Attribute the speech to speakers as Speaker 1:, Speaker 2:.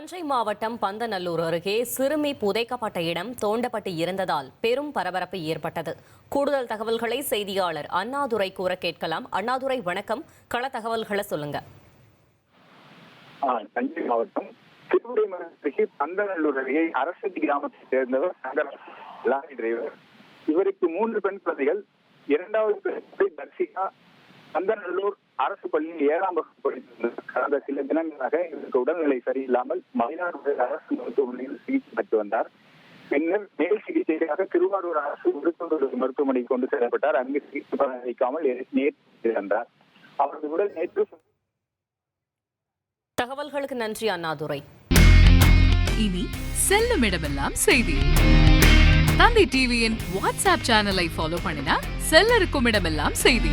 Speaker 1: தஞ்சை மாவட்டம் பந்தநல்லூர் அருகே சிறுமி புதைக்கப்பட்ட இடம் தோண்டப்பட்டு இருந்ததால் பெரும் பரபரப்பு ஏற்பட்டது. கூடுதல் தகவல்களை செய்தியாளர் அண்ணாதுரை கூற கேட்கலாம். அண்ணாதுரை வணக்கம். கள தகவல்களை சொல்லுங்க.
Speaker 2: தஞ்சை மாவட்டம் திருவிடைமலை அருகே பந்தநல்லூர் அருகே அரசு கிராமத்தை சேர்ந்தவர் லாரி டிரைவர். இவருக்கு மூன்று பெண் குழந்தைகள். இரண்டாவது தர்சிகா பந்தநல்லூர் அரசு பள்ளியில் ஏழாம் வகுப்பு கடந்த சில தினங்களாக இவருக்கு உடல்நிலை சரியில்லாமல் மயிலாடுதுறை அரசு மருத்துவமனையில் சிகிச்சை பெற்று வந்தார். பின்னர் மேல் சிகிச்சைக்காக திருவாரூர் அரசு விருத்தூர் மருத்துவமனைக்கு கொண்டு செல்லப்பட்டார். அங்கு சிகிச்சை பலன் அளிக்காமல் நேற்று இறந்தார். அவரது உடல் நேற்று
Speaker 1: தகவல்களுக்கு நன்றி அண்ணாதுரை.
Speaker 3: இனி செல்லும் இடமெல்லாம் செய்தி. தந்தை டிவியின் வாட்ஸ்அப் சேனலை ஃபாலோ பண்ணினா செல்ல இருக்கும் இடமெல்லாம் செய்தி.